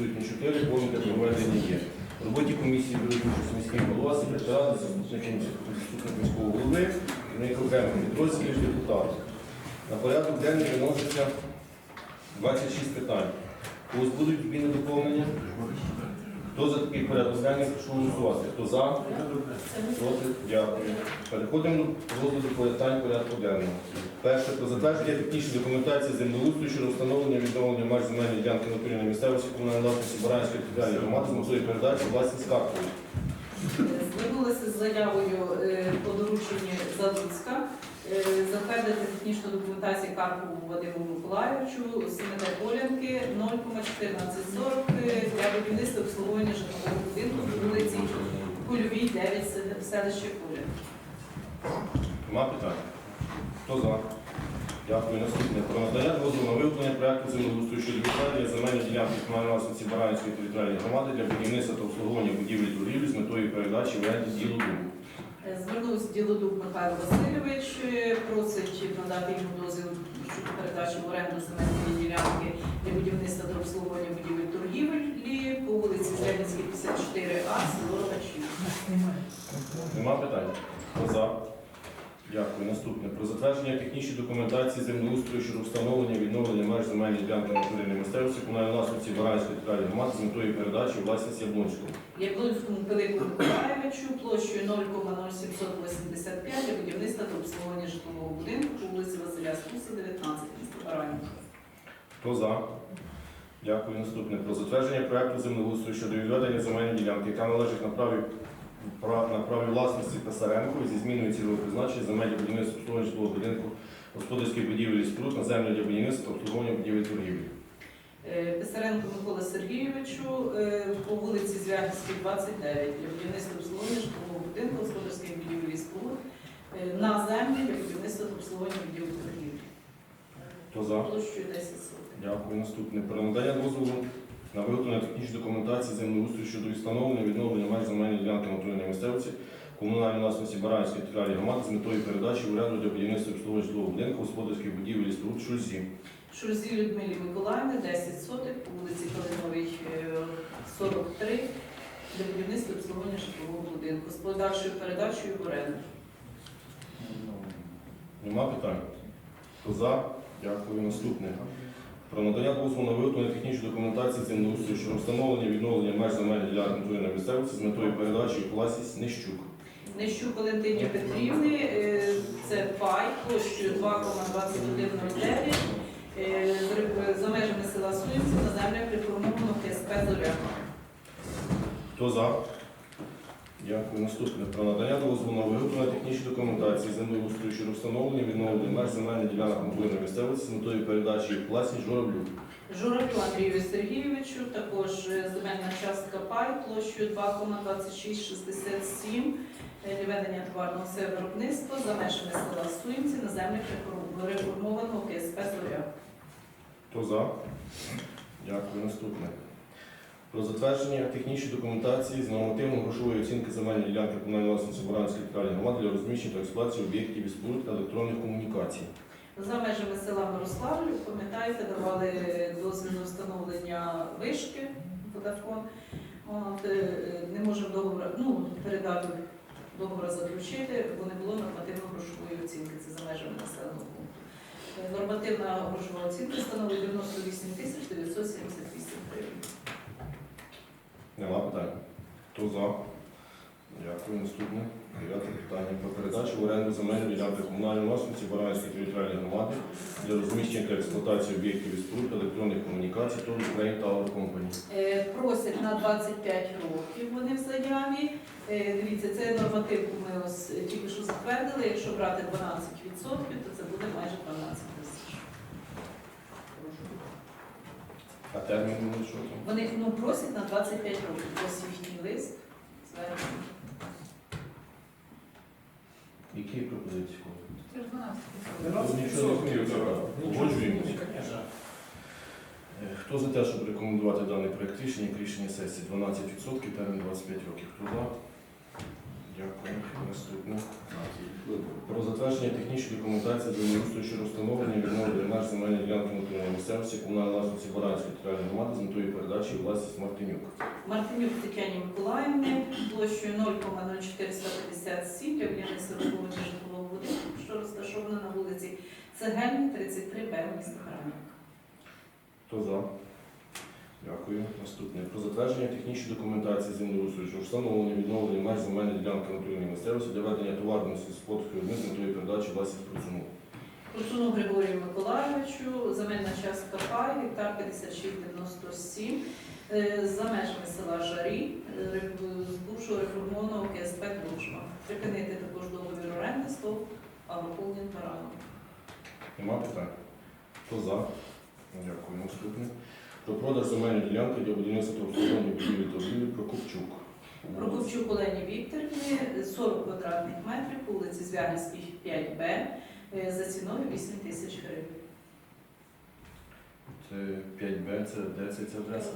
відсутні 4, повні проведення є. В роботі комісії беруть участь міський голова, секретар, заступник міського голови, керівник окремих підрозділів, депутати. На порядок денний виноситься 26 питань. Когось будуть зміни доповнення? Хто за такий порядок денний, прошу голосувати. Хто за? Проти? Дякую. Переходимо до розгляду питань порядку денного. Перше про затвердження технічної документації землеустрою щодо встановлення відновлення меж земельної ділянки натурної місцевості комунальної власності Баранської територіальної громади з метою передачі власність Карпові. Звернулися з заявою е, по дорученні Залуцька е, затвердити технічну документацію Карпову Вадиму Миколаївичу, Семеде Полянки 0,1440 е, для будівництва обслуговування житлового будинку по вулиці Кульовій, 9 в селищі Куля. Нема питань? Хто за? Дякую. Наступне. Про надання дозволу на виготовлення проекту землеустрою щодо відведення земельної ділянки комунальної власності Баранської територіальної громади для будівництва та обслуговування будівлі торгівлі з метою передачі в оренду ділу дому. Е, Звернувся Ділодух Михайло Васильович, е, просить надати йому дозвіл щодо передачі в оренду земельної ділянки для будівництва та обслуговування будівель торгівлі по вулиці Зеленській, 54А, село Рогачів. Нема питань? Хто за? Дякую. Наступне. Про затвердження технічної документації землеустрою щодо встановлення відновлення меж земельної ділянки натурної місцевості комунальної власності Баранської територіальної громади з метою передачі у власність Яблонського. Яблонському Пилипу Миколаєвичу площею 0,0785 для будівництва та обслуговування житлового будинку по вулиці Василя Стуса, 19, місто Баранів. Хто за? Дякую. Наступне. Про затвердження проекту землеустрою щодо відведення земельної ділянки, яка належить на праві пра- на праві власності Писаренко зі зміною цільового призначення земель будівництва обслуговування житлового будинку господарських будівель і споруд на землю для будівництва обслуговування будівель торгівлі. Е, Писаренко Микола Сергійовичу е, по вулиці Звягівській, 29 для будівництва обслуговування житлового будинку господарських будівель і споруд е, на землі для будівництва обслуговування будівель торгівлі. Хто за? Площею 10 сотень. Дякую. Наступне. Про надання дозволу на виготовлення технічної документації землеустрою щодо встановлення відновлення меж земельної ділянки натурної місцевості комунальної власності Баранської територіальної громади з метою передачі в оренду для будівництва обслуговування житлового будинку господарських будівель і споруд Шульзі. Шурзі Людмилі Миколаївни 10 соток по вулиці Калиновій, е, 43 для будівництва обслуговування житлового будинку з подальшою передачею в оренду. Нема питань? Хто за? Дякую. Наступне. Про надання дозволу на виготовлення технічної документації землеустрою щодо встановлення відновлення меж земельної ділянки натурної місцевості з метою передачі у власність Нещук. Нещук Валентині Петрівни, е, це пай площею 2,2109 е, з- за межами села Суївці на землях реформованого КСП Зоря. Хто за? Дякую. Наступне. Про надання дозволу на виготовлення технічної документації землеустрою щодо встановлення відновлення меж земельних ділянок натурної місцевості з метою передачі у власність журавлю. Журавлю Андрію Сергійовичу, також е, земельна частка пай площею 2,2667 е, для ведення товарного виробництва за межами села Суїмці на землях реформ- реформованого КСП Зоря. Хто за? Дякую. Наступне. Про затвердження технічної документації з нормативно-грошової оцінки земельної ділянки комунальної власності Буранської територіальної громади для розміщення та експлуатації об'єктів і споруд електронних комунікацій. За межами села Мирославлю, пам'ятаєте, давали дозвіл на встановлення вишки. От, е, не можемо договор, ну, передати договор заключити, бо не було нормативно-грошової оцінки. Це за межами населеного пункту. Е, Нормативна грошова оцінка становить 98 тисяч 978 гривень. Нема питань. Хто за? Дякую. Наступне. Дев'яте питання. Про передачу в оренду земельної ділянки комунальної власності Баранської територіальної громади для розміщення та експлуатації об'єктів і споруд електронних комунікацій ТОВ Ukraine Tower Company. Е, Просять на 25 років вони в заяві. Е, Дивіться, це нормативку ми ось тільки що затвердили. Якщо брати 12%, то це буде майже 12 тисяч. А термін ну, що там? Вони ну, просять на 25 років. Ось їхній лист. звернення. Які пропозиції? Це ж 12 Нічого не змінює, погоджуємося. Е, Хто за те, щоб рекомендувати даний проект рішення як рішення сесії 12% термін 25 років? Хто за? Дякую. Наступне. Про затвердження технічної документації землеустрою щодо встановлення відновлення меж земельної ділянки внутрішньої місцевості комунальної власності Баранської територіальної громади з метою передачі у власність Мартинюк. Мартинюк Тетяні Миколаївни площею 0,0457 для будівництва житлового будинку, що розташована на вулиці Цегельні, 33Б, місто Храмів. Хто за? Дякую. Наступне. Про затвердження технічної документації землеустрою встановлення відновлення меж земельної ділянки внутрішньої місцевості для ведення товарного сільськогосподарського виробництва метою передачі власність Процуну. Курсуну Григорію Миколаївичу, земельна частка пай, гектар 5697, е, за межами села Жарі, е, з бувшого реформованого КСП Дружба. Припинити також договір оренди з ТОВ Агрохолдинг Баранов. Нема питань? Хто за? Дякую. Наступне. Про продаж земельної ділянки для будівництва обслуговування будівлі торгівлі Прокопчук. Прокопчук Олені Вікторівні, 40 квадратних метрів, вулиці Звягинській, 5Б, е, за ціною 8 тисяч гривень. Це 5Б, це де це ця адреса?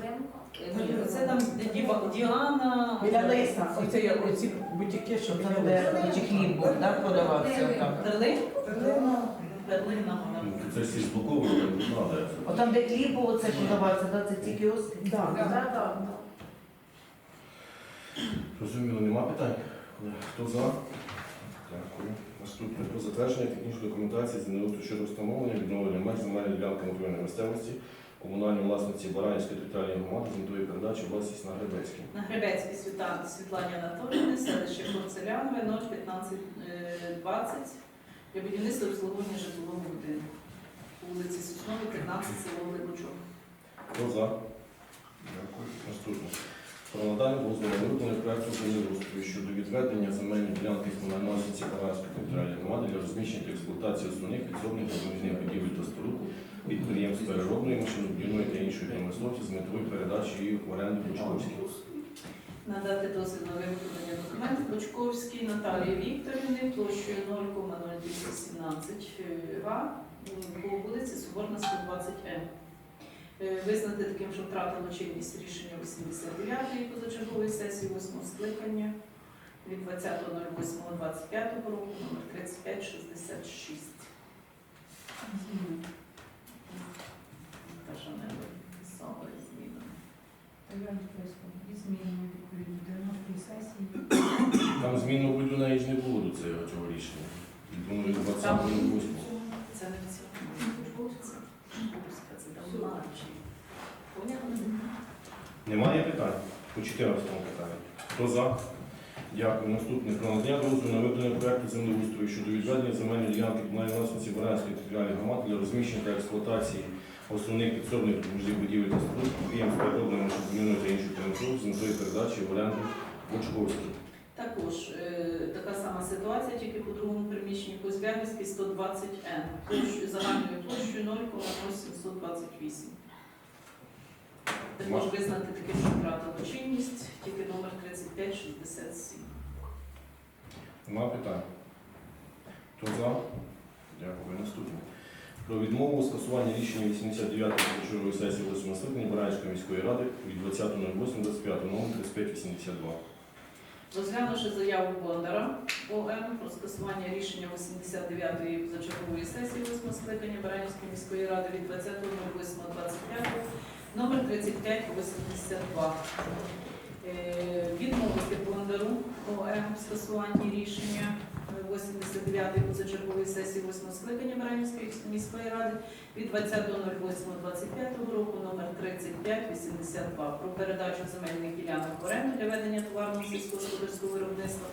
Е, Це там де Діва- Діана. Біля Лиса, оце є оці бутики, що там де чи хліб був, да, продавався там. Берлин? Берлина. Ну, Це всі зблоковані, ну, адреса. Отам, де хліб був, оце продавався, да, це ці кіоски? Так. Розуміло, нема питань? Хто за? Дякую. Наступне. Про затвердження технічної документації з землеустрою щодо встановлення відновлення меж земельної ділянки внутрішньої місцевості комунальної власниці Баранівської територіальної громади з метою передачі власність на Гребецькій. На Гребецькій Світа- Світлані Анатоліївни, селище Порцелянове, 01520 для будівництва обслуговування житлового будинку. По вулиці Сосновій, 15, село Глибочок. Хто за? Дякую. Наступне. Про надання дозволу на виконання проекту землеустрою щодо відведення земельної ділянки комунальної Баранівської територіальної громади для розміщення та експлуатації основних підсобних та будівель та споруд підприємств переробної, машинобудівної та іншої промисловості з метою передачі її в оренду Бучковській. Надати дозвіл на виготовлення документів Бочковській Наталії Вікторівни площею 0,0217 га по вулиці Соборна 120М. Е, Визнати таким, що втратило чинність рішення 89-ї позачергової сесії 8 скликання від 20.08.25 року номер 3566. Та, що не писала змінами. Там змін, мабуть, до неї ж не було до цього, рішення. Воно від 20 до 8. Це? Немає питань? По 14 питанню. Хто за? Дякую. Наступне. Про надання дозволу на виконання проекту землеустрою щодо відведення земельної ділянки комунальної власності Баранської територіальної громади для розміщення та експлуатації основних підсобних допоможних будівель та споруд підприємств переробної машинобудівної та іншої промисловості з метою передачі в оренду Бочковській. Також е, така сама ситуація, тільки по другому приміщенні по Звягинській 120Н. Площею загальною площею 0,0728. Також визнати таким, що втратило чинність, тільки номер 3567. Нема питань? Хто за? Дякую. Наступне. Про відмову у скасуванні рішення 89-ї позачергової сесії 8 скликання Баранської міської ради від 20.08.25 номер 3582. Розглянувши заяву Бондара ОМ про скасування рішення 89-ї позачергової сесії 8 скликання Баранівської міської ради від 20.08.25 номер 3582. Е, Відмовити Бондару ОМ в скасуванні рішення 89-ї позачергової сесії 8 скликання Баранівської міської ради від 20.08.25 року номер 3582 про передачу земельних ділянок в оренду для ведення товарного сільськогосподарського виробництва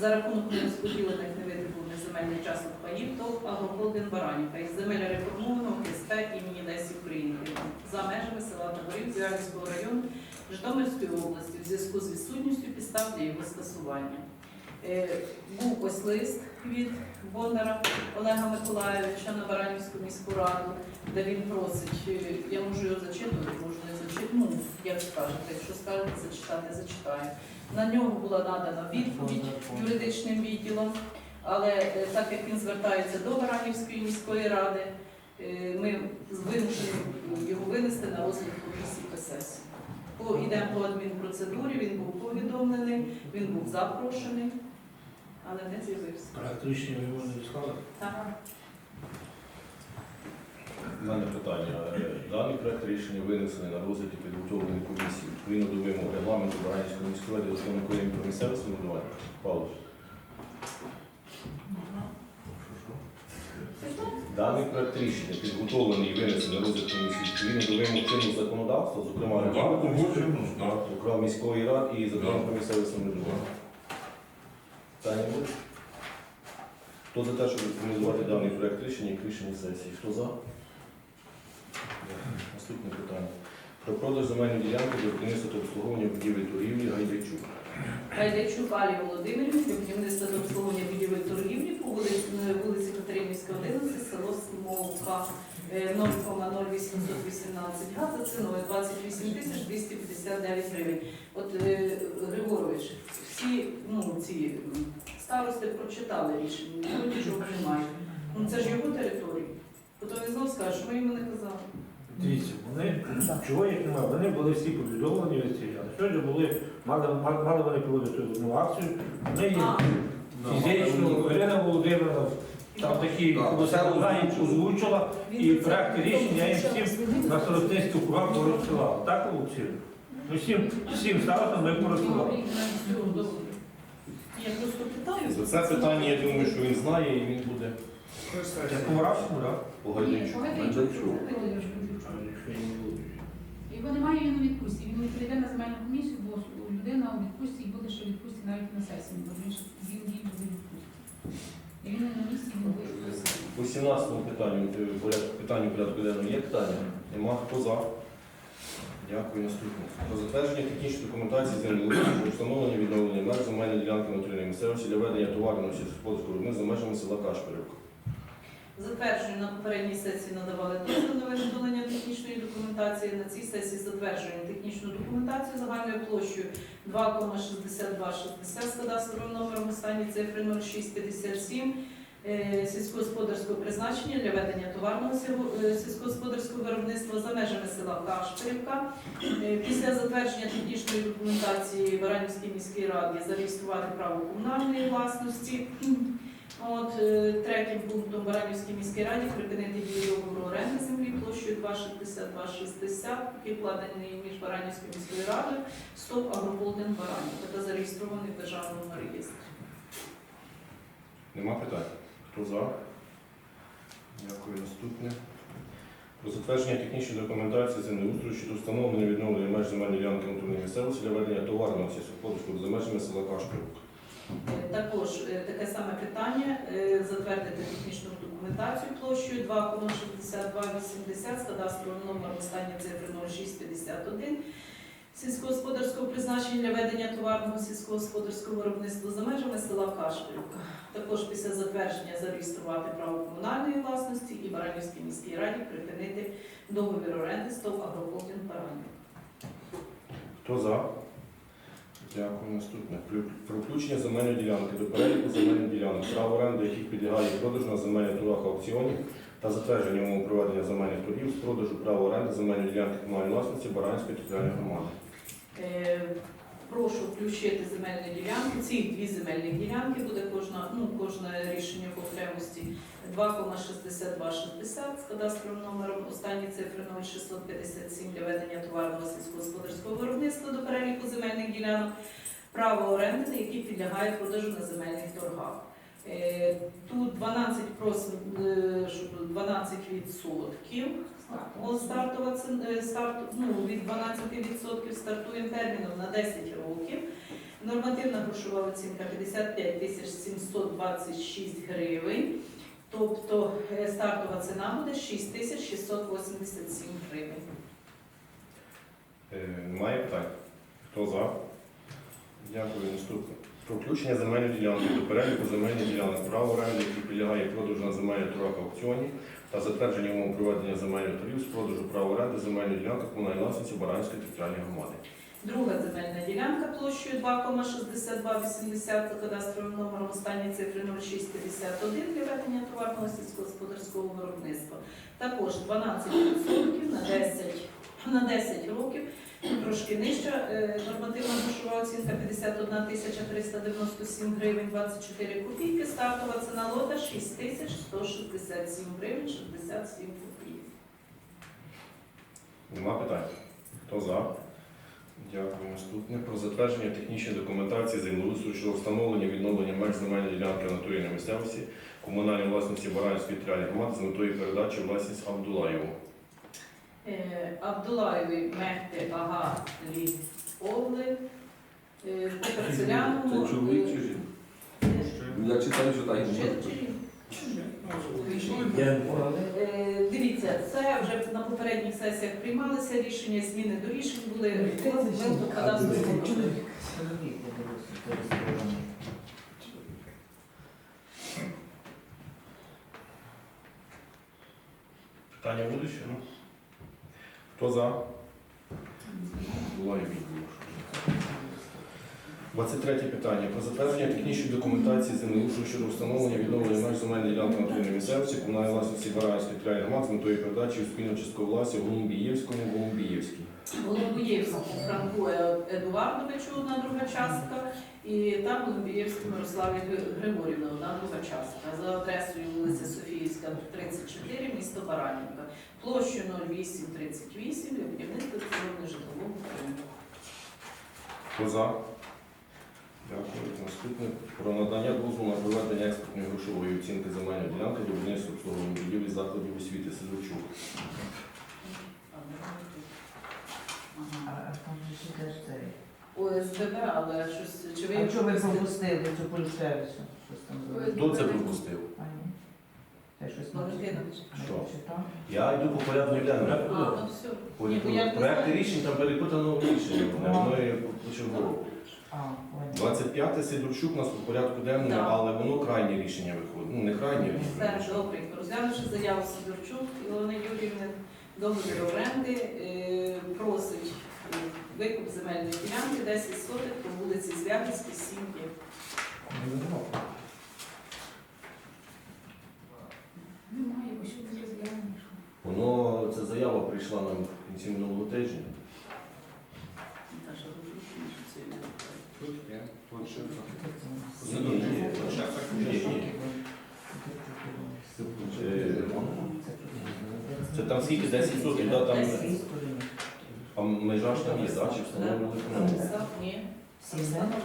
за рахунок нерозподілених невитребуваних земельних часток паїв ТОВ Агрохолдинг Баранівка із земель реформованого КСП імені Лесі Українки за межами села Таборів Зіарівського району Житомирської області в зв'язку з відсутністю підстав для його скасування. Е, Був ось лист від Бондара Олега Миколаєвича на Баранівську міську раду, де він просить, я можу його зачитувати, можу не зачитати, ну, як скажете, якщо скажете зачитати, зачитаю. На нього була надана відповідь юридичним відділом, але е, так як він звертається до Баранівської міської ради, е, ми вимушені його винести на розгляд комісії. По йдемо по адмінпроцедурі, він був повідомлений, він був запрошений. Але не з'явився. Ви його не дістали? Так. У мене питання. Даний проект рішення винесений на розгляд і підготовлений комісії відповідно до вимог регламенту Баранівської міської ради основних колін про місцеве самоврядування. Павло. Даний проект рішення підготовлений і винесений на розгляд комісії відповідно до вимог чинного законодавства, зокрема регламенту міської ради і закону про місцеве самоврядування. Питання? Хто за те, щоб рекомендувати даний проект рішення як рішення сесії? Хто за? Наступне питання. Про продаж земельної ділянки для будівництва та обслуговування будівель торгівлі Гайдачук. Гайдачук Алі Володимирівні, для будівництва та обслуговування будівель торгівлі по вулиці, вулиці Катеринівська, 11, село Смолка, е, 0,0818 га за ціною 28 тисяч 259 гривень. От е, Григорович, всі ну, ці старости прочитали рішення, нічого немає. Ну це ж його територія. Потім він знов скаже, що ми йому не казали. Дивіться, вони чого їх немає? Вони були всі повідомлені від цієї. А сьогодні були, мали, мали, мали вони проводити одну акцію. Вони їм фізично, Ірина Володимирівна, там такі знають, озвучила, і проект рішення їм всім на Соротинський округах порозсилав. Так, Олексій? Ну, всім, всім старостам ми порозсилали. Я просто питаю. За це питання, я думаю, що він знає і він буде По-моравському, так? по Гайдачуку. Його немає, він у відпустці. Він не прийде на земельну комісію, бо людина у відпустці і буде ще відпустці навіть на сесії, бо він ще- він діє без відпустки. І він на місці, він буде відпустці. По 17 питанню, е, порядку, питанню порядку денному є питання? Нема. Хто за? Дякую. Наступне. Про затвердження технічної документації про встановлення відновлення меж земельної ділянки натурної місцевості для ведення товарного сільськогосподарського виробництва за межами села Кашпирівка. Затверджую на попередній сесії надавали дозвіл на виготовлення технічної документації. На цій сесії затверджуємо технічну документацію загальною площею 2,6260 з кадастровим номером останні цифри 0657 е, сільськогосподарського призначення для ведення товарного е, сільськогосподарського виробництва за межами села Кашпирівка. Е, Після затвердження технічної документації Баранівській міській раді зареєструвати право комунальної власності. От е, третім пунктом Баранівській міській раді припинити дію договору оренди землі площею 2,6260, який вкладений між Баранівською міською радою, СТОП Агрохолдинг Баранів, та зареєстрований в державному реєстрі. Нема питань? Хто за? Дякую. Наступне. Про затвердження технічної документації землеустрою щодо встановлення відновлення меж земельної ділянки натурної місцевості для ведення товарного сільськогосподарського за межами села Кашпирівка. Е, Також е, таке саме питання е, затвердити технічну документацію площею 2,6280 з кадастровим номером останні цифри 0651 сільськогосподарського призначення для ведення товарного сільськогосподарського виробництва за межами села Кашпирівка. Також після затвердження зареєструвати право комунальної власності і Баранівській міській раді припинити договір оренди з ТОВ Агрохолдинг Баранів. Хто за? Дякую. Наступне. Про включення земельної ділянки до переліку земельних ділянок, право оренди, яких підлягає продажу на земельних торгах аукціонів та затвердження умов проведення земельних торгів з продажу права оренди земельної ділянки комунальної власності Баранської територіальної громади. Прошу включити земельні ділянки. Ці дві земельні ділянки буде кожна, ну, кожне рішення по окремості 2,6260 з кадастровим номером. Останні цифри 0657 для ведення товарного сільськогосподарського виробництва до переліку земельних ділянок. Право оренди, які підлягає продажу на земельних торгах. Е, Тут 12 просимо, е, 12 відсотків. О, стартова е, старт, ну, від 12% стартуємо терміном на 10 років. Нормативна грошова оцінка 55 тисяч 726 гривень. Тобто е, стартова ціна буде 6 тисяч 687 гривень. Е, Немає питань? Хто за? Дякую. Наступне. Про включення земельної ділянки до переліку земельних ділянок, право оренди, які підлягає продажу на земельних торгах аукціонів та затвердження умов проведення земельних торгів з продажу права оренди земельної ділянки комунальної власності Баранської територіальної громади. Друга земельна ділянка площею 2,6280 за кадастровим номером останні цифри 0651 для ведення товарного сільськогосподарського виробництва. Також 12% на 10, на 10 років. Трошки нижча е, нормативна грошова оцінка 51 тисяча 397 гривень 24 копійки. Стартова ціна лота 6 тисяч 167 гривень 67 копійок. Нема питань? Хто за? Дякую. Наступне. Про затвердження технічної документації землеустрою щодо встановлення відновлення меж земельної ділянки на місцевості комунальної власності Баранівської територіальної громади з метою передачі власність Абдулаєву. Е, Абдулаєві Мехти Ага Лі Овли. Е, Петр Це чоловік чи жінка? Я читаю, що так Е, Дивіться, це вже на попередніх сесіях приймалися рішення, зміни до рішень були. Питання будуть ще? Ну? Хто за? Абдулаєв відділ. 23 питання. Про затвердження технічної документації землеустрою щодо встановлення відновлення меж земельної ділянки на території місцевості комунальної власності Баранівської територіальної громади з метою передачі у спільну часткову власність Голумбієвському Голумбієвській. Голубоєвському Франку Е- Едуардовичу одна друга частка, і там Голубоєвському Мирославі Григорівна одна друга частка. За адресою 34, місто Баранівка. Площу 0838 для будівництва цивільного житлового будинку. Хто за? Дякую. Наступне про надання дозволу на проведення експортної грошової оцінки земельної ділянки для будівництва обслуговування будівлі закладів освіти Сидорчук. Ага. але щось чи ви А чого ви пропустили цю Полюшевичу? Щось там зробили? Хто це пропустив? А, ні. Це щось Валентинович. Що? читав? Я йду по порядку денному. А, ну все. Ні, бо я не Проекти знаю. рішень там перепутано рішення. Воно є почергово. А, понял. 25 Сидорчук у нас по порядку денному, Так. але воно крайнє рішення виходить. Ну, не крайнє. Все добренько. Розглянувши заяву Сидорчук Ілони Юрівни, договір оренди, е, просить е, викуп земельної ділянки 10 сотих по вулиці Звягельській, 7 є. Немає, бо що це розглянемо. Воно, ця заява прийшла нам в кінці минулого тижня. Це там скільки? 10 сотень, да, там, а межа ж там є, да, чи встановлювали? Ні. Да? Встановлено.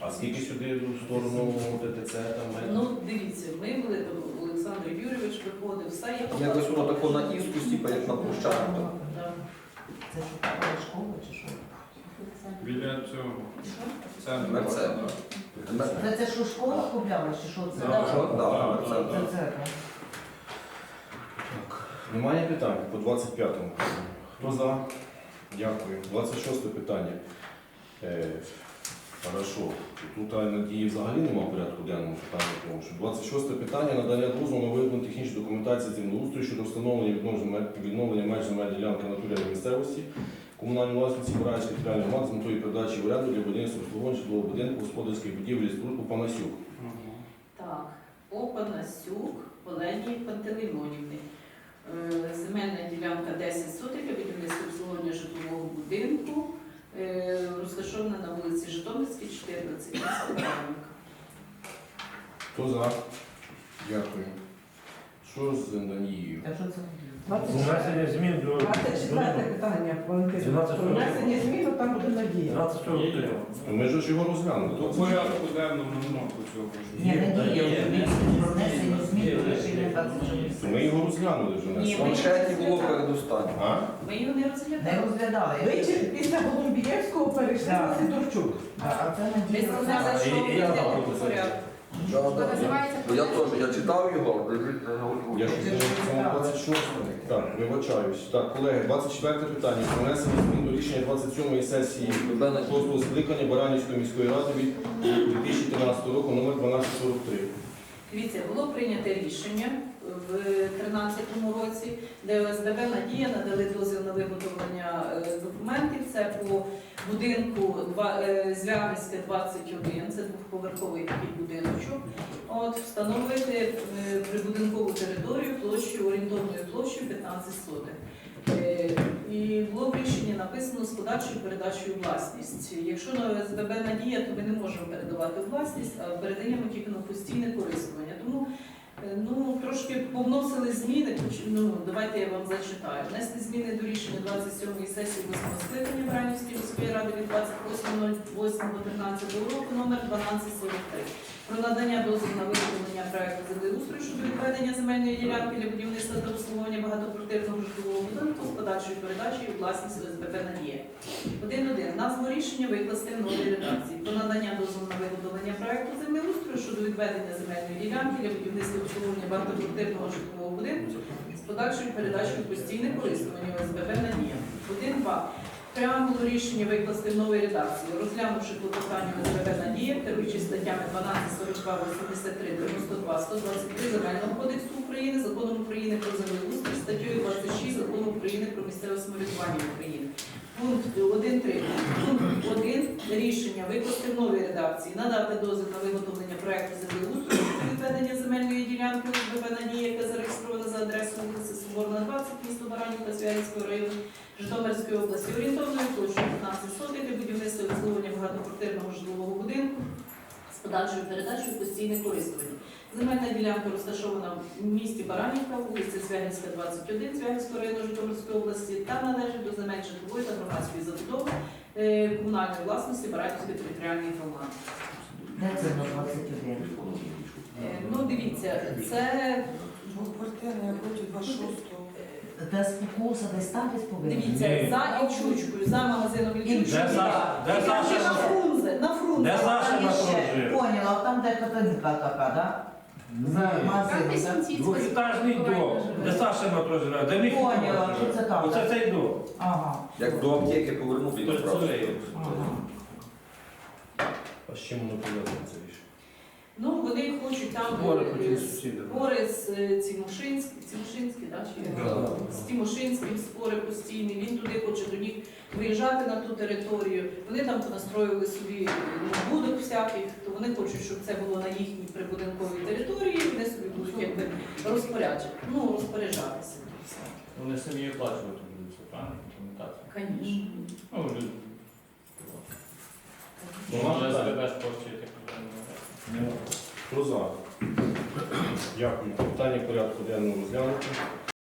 А скільки сюди в сторону ДТЦ там? Ну, дивіться, ми були, там Олександр Юрійович виходив, все є Якось воно тако на іскус, типу, як на площадку. Це що така школа чи що? Біля цього центру. Це, це що школа купляла чи що це? Да. Що? Да, Це Мерцен. це, так. Так. Немає питань по 25-му. Хто за? Дякую. 26 питання. Е, хорошо. Тут надії взагалі немає порядку денному питання, тому що 26 питання надання дозволу на вироблення технічної документації землеустрою щодо встановлення відновлення відновлення меж земельної ділянки на натурі місцевості комунальної власності Буранської територіальної громади з метою передачі в оренду для будівництва обслуговування житлового будинку господарських будівлі споруд у Панасюк. Так, Опанасюк Оленії Пантелеймонівни. Е, Земельна ділянка 10 сотих для будівництва обслуговування житлового будинку, розташована на вулиці Житомирській, 14, місто Баранівка. Хто за? Дякую. Що з Данією? Та що це? Внесення змін до 24 питання, Валентина. 12 внесення змін, от там буде надія. 12 Ми ж його розглянули. По порядку денному нема по цього. Ні, не про внесення змін до рішення 26. Ми його розглянули вже Ні, В планшеті було передостаннє. А? Ми його не Не розглядали. розглядали. Ви чи після Голубієвського перейшли на Сидорчук. А це Ми надія. сказали, що І- і я йдемо по порядку. Да, да. Називається я теж, я читав його. Я ж не в 26 Так, вибачаюсь. Так, колеги, 24 питання. Про внесення змін до рішення 27-ї сесії 6-го скликання Баранівської міської ради від 2013 року номер 1243. Дивіться, було прийнято рішення в 2013 році, де ОСББ Надія надали дозвіл на виготовлення е, документів. Це по будинку е, Звягельське 21, це двохповерховий такий будиночок. От встановити е, прибудинкову територію площею орієнтовною площею 15 сотих. Е, І було в рішенні написано з подачою передачею власність. Якщо на ОСББ надія, то ми не можемо передавати власність, а передаємо тільки на постійне користування. Тому ну, трошки повносили зміни. Ну, давайте я вам зачитаю. Внести зміни до рішення 27-ї сесії 8 скликання Вранівської міської ради від 28.08.13 року номер 1243 про надання дозволу на виготовлення проекту землеустрою щодо відведення земельної ділянки для будівництва та обслуговування багатоквартирного житлового будинку з подальшою передачею власність ОСББ «Надія». 1.1. Назву рішення викласти в новій редакції. Про надання дозволу на виготовлення проекту землеустрою щодо відведення земельної ділянки для будівництва та обслуговування багатоквартирного житлового будинку з подальшою передачею постійне користування ОСББ «Надія». 1.2. Преамбулу рішення викласти в новій редакції, розглянувши клопотання ОСББ «Надія», керуючись статтями 12, 42, 83, 92, 123 Земельного кодексу України, Законом України про землеустрій, статтею 26 Закону України про місцеве самоврядування України. Пункт 1.3. Пункт 1. Рішення викласти в новій редакції, надати дозвіл на виготовлення проекту землеустрою щодо відведення земельної ділянки ОСББ «Надія», яка зареєстрована за адресою вулиці Соборна, 20, місто Баранівка, Святівського району, Житомирської області орієнтовною площею 15 сотих для будівництва і обслуговування багатоквартирного житлового будинку з подальшою передачею постійне користування. Земельна ділянка розташована в місті Баранівка, вулиця Звягінська, 21, Звягінського району Житомирської області та належить до земель житлової та громадської забудови е, комунальної власності Баранівської територіальної громади. Де це на 21? Е, Ну, дивіться, це Двоквартирна, я проти 26-го. Де спокуса, десь там десь повинен? дивіться Ні. за Ільчучкою, за магазином Де Ільчучкою. Саша? Де І Саша? на Фрунзе, на Фрунзе. Де Саша Там на? Поняла, там де католіка така, да? Двохітажний дом. Де Саша на проживає? Де мій Поняла, що це там. Оце цей дом. Ага, Як до аптеки повернув і направив. А з чим воно пов'язане це рішення? Ну, вони хочуть там Збори е, хотіли з- сусіди. спори з е, Цімошинським, Цімошинський, да, чи як? Да. з Тимошинським спори постійні. Він туди хоче до них виїжджати на ту територію. Вони там понастроїли собі ну, будок всяких, то вони хочуть, щоб це було на їхній прибудинковій території. Вони собі будуть якби розпоряджати, ну розпоряджатися. Вони самі оплачувати будуть, це правильно? Документацію. Звісно. Ну, люди. Ну, Може, так. СББ спорчує так розумію. Хто за? Дякую. Питання порядку денного розглянуто.